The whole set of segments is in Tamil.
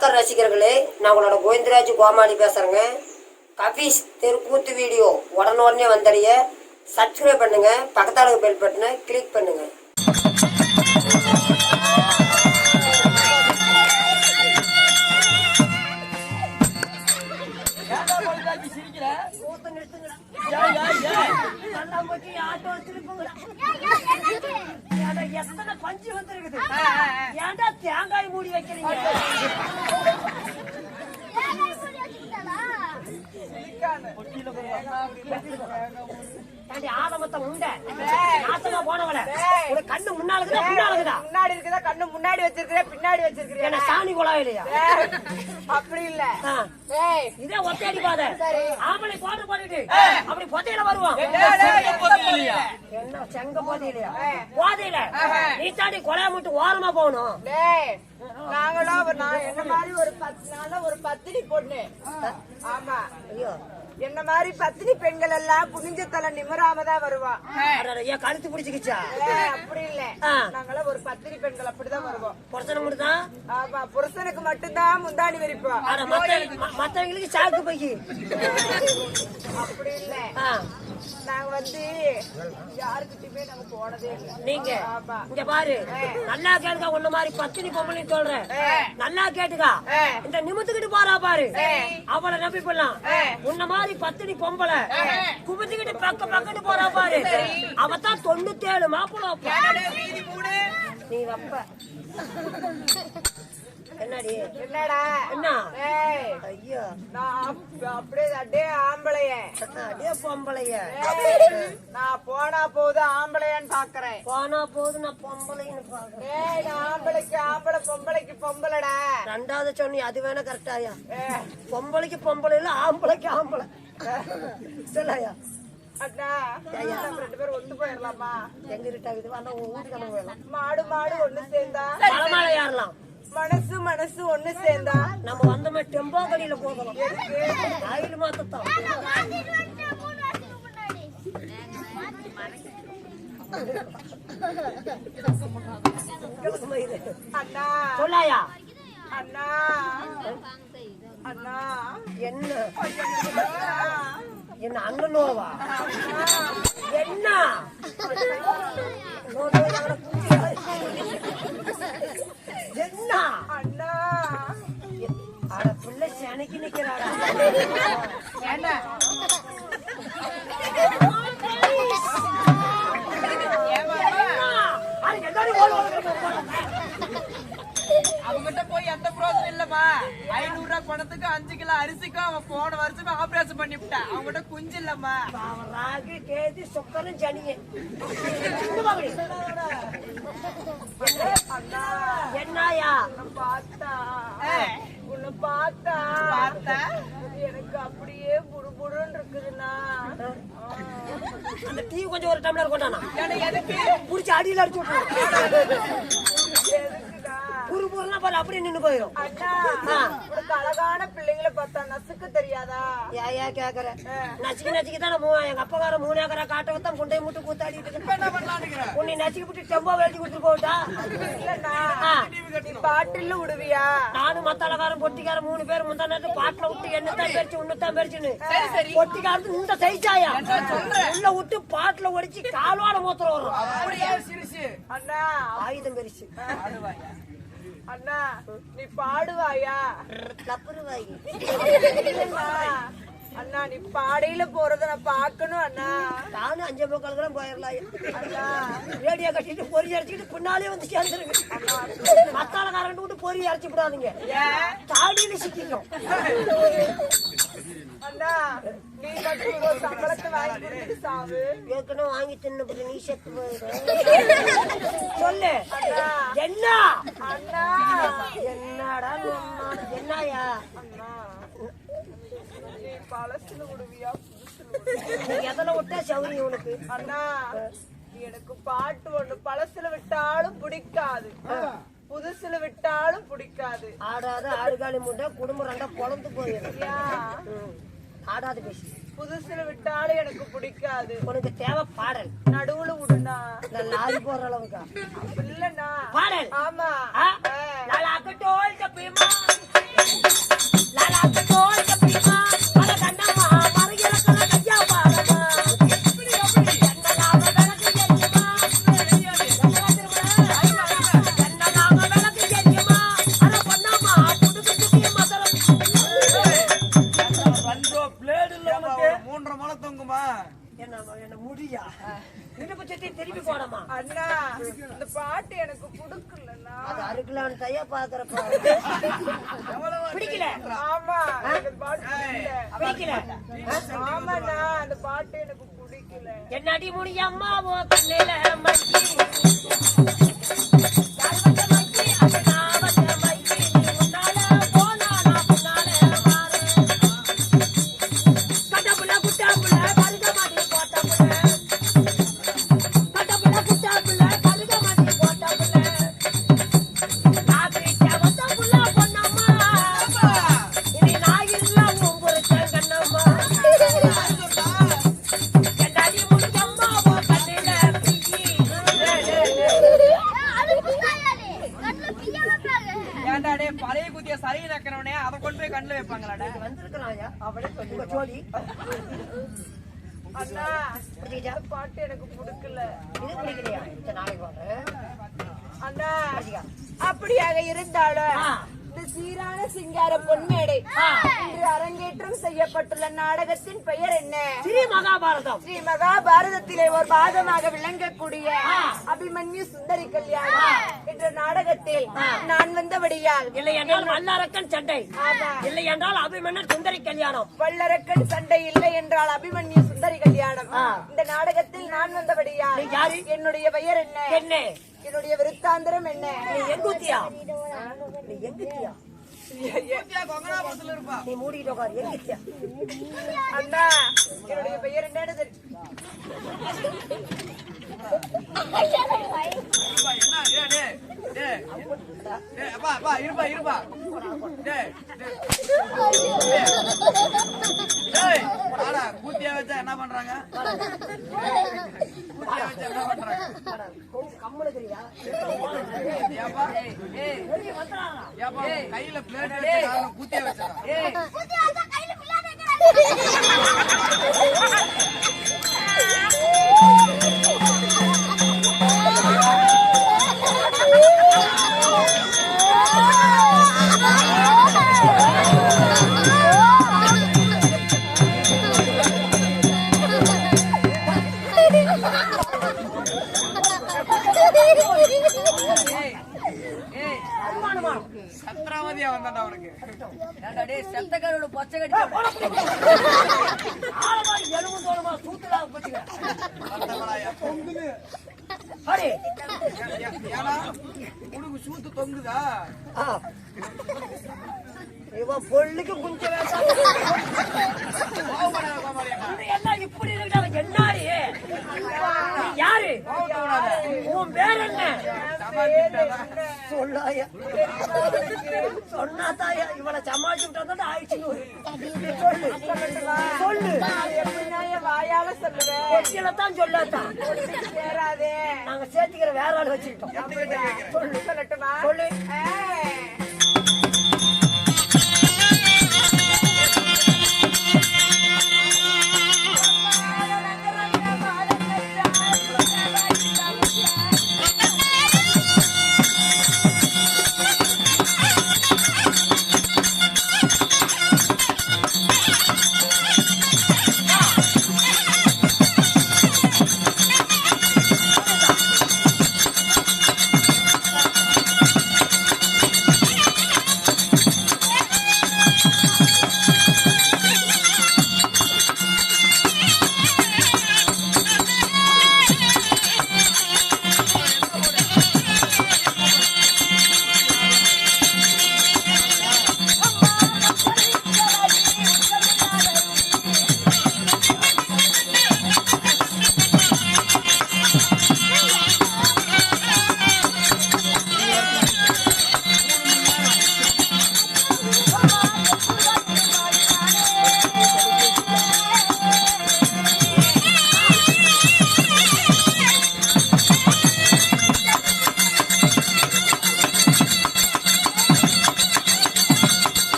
ரசிகர்களே நான் உங்களோட கோவிந்தராஜ் கோமாளி பேசுறேங்க. கபீஸ் தெருக்கூத்து வீடியோ உடனுடனே வந்தடைய சப்ஸ்கிரைப் பண்ணுங்க பக்கத்தாளுக்கு பெல் பட்டனை கிளிக் பண்ணுங்க. ஏன்டா பொழுதாக்கி எத்தனை பஞ்சு வந்திருக்குது? ஏன்டா தேங்காய் மூடி வைக்கிறீங்க? பொட்டியில போய் வந்தா ஏண்டி ஆதமத்தை உண்டை. நாசமா போனவள. உனக்கு கண்ணு முன்னாலுக்குதா முன்னாலுக்குதா முன்னாடி இருக்குதா கண்ணு முன்னாடி வச்சிருக்கிற பின்னாடி வச்சிருக்கிற என்ன சாணி குழாய் இல்லையா? அப்படி இல்ல. இதே ஒத்தையடி பாத. ஆம்பளை போட்டு போட்டுட்டு அப்படி பொத்தையில வருவான்? என்ன செங்க போதையிலையா போதையில. நீ தாண்டி கொலைய மட்டும் ஓரமா போகணும். நாங்களாம் ஒரு என்ன மாதிரி ஒரு பத்து நாளா ஒரு பத்தினி பொண்ணு. ஆமா. ஐயோ. என்ன மாதிரி பத்தினி பெண்கள் எல்லாம் குனிஞ்ச தலை நிமிராம தான் வருவா அடடே, ஏன் கழுத்து பிடிச்சிக்கிச்சா? அப்படி இல்ல. ஆ. நாங்களாம் ஒரு பத்தினி பெண்கள் அப்படிதான் வருவோம். புருஷனை மட்டும்தான்? ஆமா புருஷனுக்கு மட்டும்தான் முந்தாணி விரிப்போம் மத்தவங்களுக்கு சாக்கு போய் அப்படி இல்ல. நாங்க வந்து யாருக்கிட்டயுமே நாங்க போனதே இல்ல. நீங்க ஆமா. இங்க பாரு. நல்லா கேட்டுக்கா உன்ன மாதிரி பத்தினி பொம்பளை சொல்றேன் நல்லா கேட்டுக்கா. இந்த நிமித்துக்கிட்டு போறா பாரு. அவளை நம்பி போடலாம் உன்ன மாதிரி பத்தினி பொம்பளை குமிச்சுக்கிட்டு பக்க பக்கத்து போறா பாரு. அவதான் தொண்ணூத்தி ஏழு. நீ வப்ப என்னடி என்னடா? என்ன? ஐயோ. நான் அப்~ அப்படியே ஆம்பளைய. அடே பொம்பளைய? நான் போனா போது ஆம்பளையான்னு பாக்குறேன். போனா போது நான் பொம்பளைன்னு பாக்குறேன். ஆம்பளைக்கு ஆம்பளை பொம்பளைக்கு பொம்பளைடா. ரெண்டாவது சொன்னி அது வேணா கரெக்டாயா பொம்பளைக்கு பொம்பளை இல்ல ஆம்பளைக்கு ஆம்பளை. சொல்லாயா ரெண்டு பேரும் ஒத்து போயிடலாமா எங்க வேணும் மாடு மாடு ஒண்ணு சேர்ந்தா? மலை ஏறலாம். மனசு மனசு ஒண்ணு சேர்ந்தா நம்ம வந்தோமே டெம்போ கடியில போகணும். ஆயில் மாத்தத்தான். அண்ணா. சொல்லாயா? அண்ணா. அண்ணா. என்ன? என்ன அண்ணனோவா? போய் எந்த பிரோஜனம் இல்லம்மா. ஐநூறு ரூபாய் பணத்துக்கு அஞ்சு கிலோ அரிசிக்கும் அவன் போன வருஷமே ஆபரேஷன் பண்ணி விட்டான். அவன்கிட்ட குஞ்சு இல்லம்மா. ராகு கேதி சுக்கரன் ஜனியே அண்ணா. என்னயா? பார்த்தா. உன்னை பார்த்தா. பார்த்தா? எனக்கு அப்படியே புடுபுடுன்னு இருக்குதுண்ணா. அந்த டீ கொஞ்சம் ஒரு டம்ளர் கொண்டானா எதுக்கு? புடிச்சு அடியில அடிச்சு விட்டுருவோம். பூர்லாம் பாரு அப்படியே நின்னு போயிடும் அழகான பிள்ளைங்களை பார்த்தா நசுக்க தெரியாதா? ஏயா கேக்குற நச்சுக்கு நச்சுக்கு தானே மூ எங்க அப்பகார மூணு ஏக்கரா காட்ட வத்தான் குண்டை முட்டு கூத்தாடிட்டு உன்னை நச்சுக்கு விட்டு டெம்போ வெட்டி கொடுத்துட்டு போட்டா பாட்டில் விடுவியா நானும் மத்தாளக்காரன் பொட்டிக்காரன் மூணு பேர் முந்தா நேரத்து பாட்டில விட்டு என்னத்தான் பெருச்சு உன்னத்தான் பெருச்சுன்னு பொட்டிக்காரத்து இந்த சைஸாயா உள்ள விட்டு பாட்டில ஒடிச்சு காலோட மூத்திரம் வரும். அப்படியே சிரிச்சு. அண்ணா ஆயுதம் பெருசு அண்ணா நீ பாடுவாயா. அண்ணா நீ பாடையில போறத நான் பாக்கணும் அண்ணா. நானும் அஞ்சு முக்கால் கூட போயிடலாம் அண்ணா. ரேடியோ கட்டிட்டு பொறி அரைச்சிட்டு பின்னாலே வந்து சேர்ந்துருங்க. மத்தாளக்காரன் விட்டு பொறி அரைச்சு விடாதீங்க. தாடியில சிக்கிக்கும். அண்ணா நீ மட்டும் ஒரு சம்பளத்தை வாங்கி கொடுத்துட்டு சாவு. ஏற்கனவே வாங்கி தின்னு நீ செத்து போயிடு சொல்லு. என்ன? அண்ணா. என்னடா நம்ம- என்னயா? அண்ணா நீ பழசுல விடுவியா எதனை விட்டா சௌரி உனக்கு? அண்ணா எனக்கு பாட்டு ஒண்ணு பழசுல விட்டாலும் பிடிக்காது. புதுசுல விட்டாலும் பிடிக்காது. ஆடாத ஆடுகாலி முட்டை குடும்பம் ரெண்டா பொழந்து போயிடும். ஆடாத பேசு. புதுசுல விட்டாலும் எனக்கு பிடிக்காது. உனக்கு தேவை பாடல். நடுவுல விடுனா இந்த லாரி போடுற அளவுக்கா? இல்லண்ணா. பாடல். ஆமா. ஆ? ஆ. லலாக்கு டோல் தப்பிமா என்னடி முடிய அம்மாவோ கண்ணில மட்டி அண்ணா பாட்டு எனக்கு பிடிக்கல இது பிடிக்கலையா? இந்த நாளைக்கு. அண்ணா? அப்படியாக இருந்தாலும் சீரான சிங்கார பொன்மேடை. இன்று அரங்கேற்றம் செய்யப்பட்டுள்ள நாடகத்தின் பெயர் என்ன? ஸ்ரீ மகாபாரதம். ஸ்ரீ மகாபாரதத்திலே ஒரு பாகமாக விளங்கக்கூடிய. அபிமன்யு சுந்தரி கல்யாணம் என்ற நாடகத்தில் நான் வந்தபடியால் இல்லை என்றால் மல்லரக்கன் சண்டை. இல்லை என்றால் அபிமன்னர் சுந்தரி கல்யாணம். வல்லரக்கன் சண்டை இல்லை என்றால் அபிமன்யு சுந்தரி கல்யாணம். இந்த நாடகத்தில் நான் வந்தபடியால்? என்னுடைய பெயர் என்ன? என்ன? என்னுடைய விருத்தாந்திரம் என்ன? நீ எங்குத்தியா? நீ எங்குத்தியா? நீ மூடிட்டு உட்காரு எங்குத்தியா? அண்ணா என்னுடைய பெயர் என்னன்னு இருப்பா, என்ன? இருப்பா இருப்பா. கூத்தியா வச்சா பண்றாங்க? கூத்தியா வச்சா என்ன பண்றாங்க? கையில பிளேட் வச்சு காரணம் கூத்தியா வச்சா ஏய் ஏய் அனுமானமா சத்ராவதியா வந்தாண்டா அவனுக்கு ஆளமா எலும்பு தோலுமா. அடி. உனக்கு சூத்து தொங்குதா? ஆ. இவன் பொள்ளுக்கு குஞ்ச வேண்டாம் கோவப்படாத கோமாளியா இது எல்லாம் இப்படி இருக்கிறாங்க என்னாடி? உன் பேர் என்ன? சொல்லாய? சொன்னாதாயா? இவளை சமாளிச்சு விட்டா ஆயிடுச்சு சொல்லு சொல்லு. வாயால சொல்லுவேன் சொல்லாதான் நாங்க சேர்த்துக்கிற வேற ஆள் வச்சுக்கிட்டோம். சொல்லு. சொல்லட்டுமா சொல்லு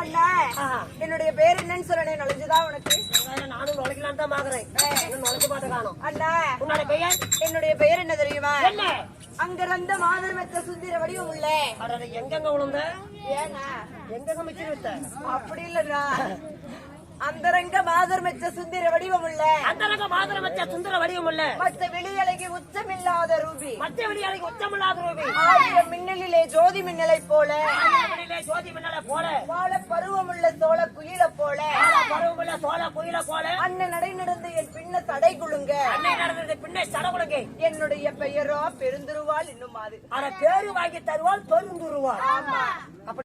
அண்ணா என்னுடைய பேர் என்னன்னு சொல்லணும். நுழைஞ்சுதா உனக்கு? நானும் நுழைக்கலாம் தான் பாக்குறேன். நுழைஞ்சு பாட்டு காணும் உன்னோட என்னுடைய பெயர் என்ன தெரியுமா? அங்க இருந்த மாதர்மத்த சுந்தர வடிவம் உள்ள எங்கெங்க உளுந்த? ஏன்னா? அப்படி இல்லடா. அந்தரங்க மாதர் மெச்ச சுந்தர வடிவம் உள்ள அந்த ரக மாதரம் வச்ச சுந்தர வடிவம் இல்ல மற்ற வெளியலைக்கு உச்சமில்லாத ரூபி. மற்ற வெளியாளைக்கு உச்சமில்லாத ரூபி. ஆயிரம் மின்னலிலே ஜோதி மின்னலை போல. ஜோதி மின்னல போல. வாழ பருவமுள்ள சோழ குயில போல. பருவமுள்ள சோழ குயில போல. அண்ணன் நடை நடந்து என் பின்ன தடை குழுங்க அன்னை நடந்தது பின்னே சடகுலகை என்னுடைய பெயரோ பெருந்திருவாள் இன்னும் அது அட பேரு வாங்கி தருவாள் பெருந்துருவாள். ஆமா.